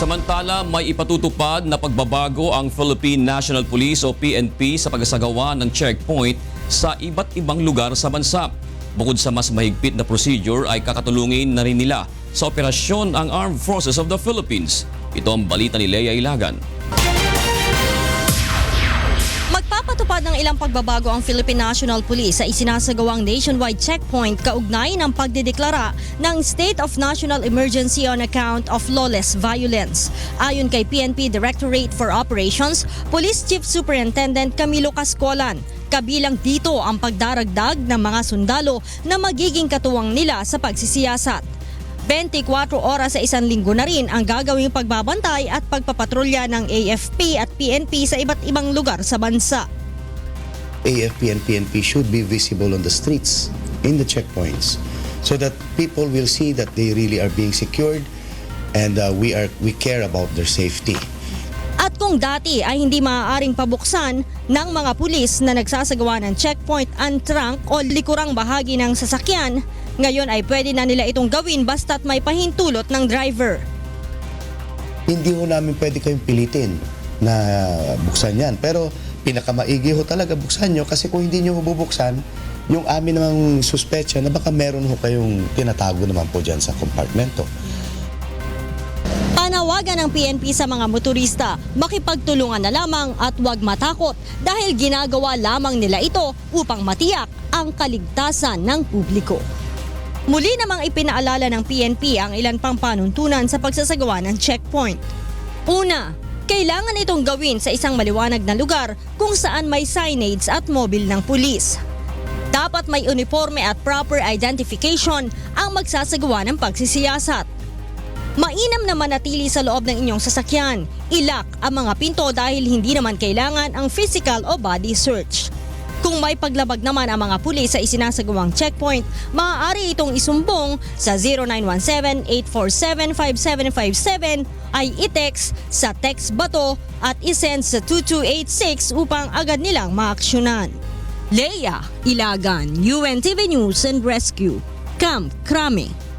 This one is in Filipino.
Samantala, may ipatutupad na pagbabago ang Philippine National Police o PNP sa pagsasagawa ng checkpoint sa iba't ibang lugar sa bansa. Bukod sa mas mahigpit na procedure ay kakatulungin na rin nila sa operasyon ang Armed Forces of the Philippines. Ito ang balita ni Leia Ilagan. Magpapatupad ng ilang pagbabago ang Philippine National Police sa isinasagawang nationwide checkpoint kaugnay ng pagdideklara ng State of National Emergency on account of lawless violence. Ayon kay PNP Directorate for Operations, Police Chief Superintendent Camilo Cascolan, kabilang dito ang pagdaragdag ng mga sundalo na magiging katuwang nila sa pagsisiyasat. 24 oras sa isang linggo na rin ang gagawing pagbabantay at pagpapatrolya ng AFP at PNP sa iba't ibang lugar sa bansa. AFP and PNP should be visible on the streets, in the checkpoints, so that people will see that they really are being secured and uh, we are we care about their safety. At kung dati ay hindi maaaring pabuksan ng mga pulis na nagsasagawa ng checkpoint ang trunk o likurang bahagi ng sasakyan, ngayon ay pwede na nila itong gawin basta't may pahintulot ng driver. Hindi ho namin pwede kayong pilitin na buksan yan. Pero pinakamaigi ho talaga buksan nyo kasi kung hindi nyo ho bubuksan, yung amin namang suspecha na baka meron ho kayong tinatago naman po dyan sa kompartmento. Panawagan ng PNP sa mga motorista, makipagtulungan na lamang at huwag matakot dahil ginagawa lamang nila ito upang matiyak ang kaligtasan ng publiko. Muli namang ipinaalala ng PNP ang ilan pang panuntunan sa pagsasagawa ng checkpoint. Una, kailangan itong gawin sa isang maliwanag na lugar kung saan may signage at mobil ng pulis. Dapat may uniforme at proper identification ang magsasagawa ng pagsisiyasat. Mainam na manatili sa loob ng inyong sasakyan. Ilak ang mga pinto dahil hindi naman kailangan ang physical o body search. Kung may paglabag naman ang mga pulis sa isinasagawang checkpoint, maaari itong isumbong sa 0917-847-5757 ay i-text sa text bato at isend sa 2286 upang agad nilang maaksyonan. Leia Ilagan, UNTV News and Rescue, Camp Crame.